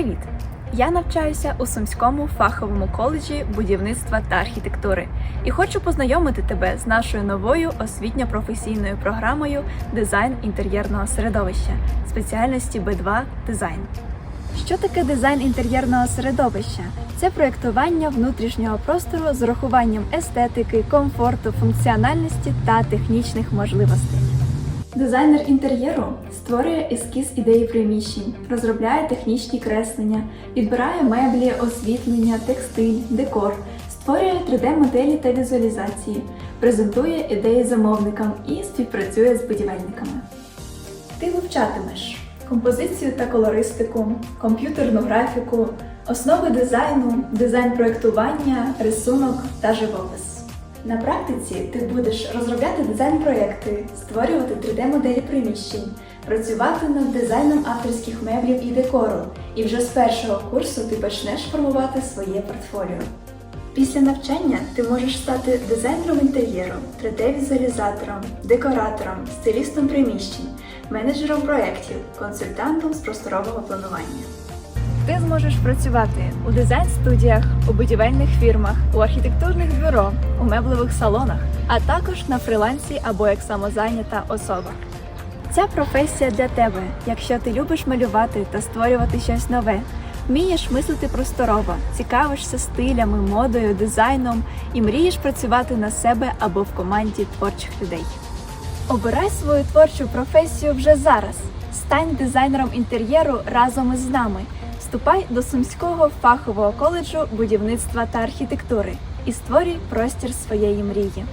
Привіт! Я навчаюся у Сумському фаховому коледжі будівництва та архітектури і хочу познайомити тебе з нашою новою освітньо-професійною програмою дизайн інтер'єрного середовища спеціальності Б2 дизайн. Що таке дизайн інтер'єрного середовища? Це проєктування внутрішнього простору з урахуванням естетики, комфорту, функціональності та технічних можливостей. Дизайнер інтер'єру створює ескіз ідеї приміщень, розробляє технічні креслення, підбирає меблі, освітлення, текстиль, декор, створює 3D-моделі та візуалізації, презентує ідеї замовникам і співпрацює з будівельниками. Ти вивчатимеш композицію та колористику, комп'ютерну графіку, основи дизайну, дизайн проєктування, рисунок та живопис. На практиці ти будеш розробляти дизайн-проєкти, створювати 3D-моделі приміщень, працювати над дизайном авторських меблів і декору, і вже з першого курсу ти почнеш формувати своє портфоліо. Після навчання ти можеш стати дизайнером інтер'єру, 3D-візуалізатором, декоратором, стилістом приміщень, менеджером проєктів, консультантом з просторового планування. Ти зможеш працювати у дизайн-студіях, у будівельних фірмах, у архітектурних бюро, у меблевих салонах, а також на фрилансі або як самозайнята особа. Ця професія для тебе, якщо ти любиш малювати та створювати щось нове, вмієш мислити просторово, цікавишся стилями, модою, дизайном і мрієш працювати на себе або в команді творчих людей. Обирай свою творчу професію вже зараз. Стань дизайнером інтер'єру разом із нами. Вступай до Сумського фахового коледжу будівництва та архітектури і створюй простір своєї мрії.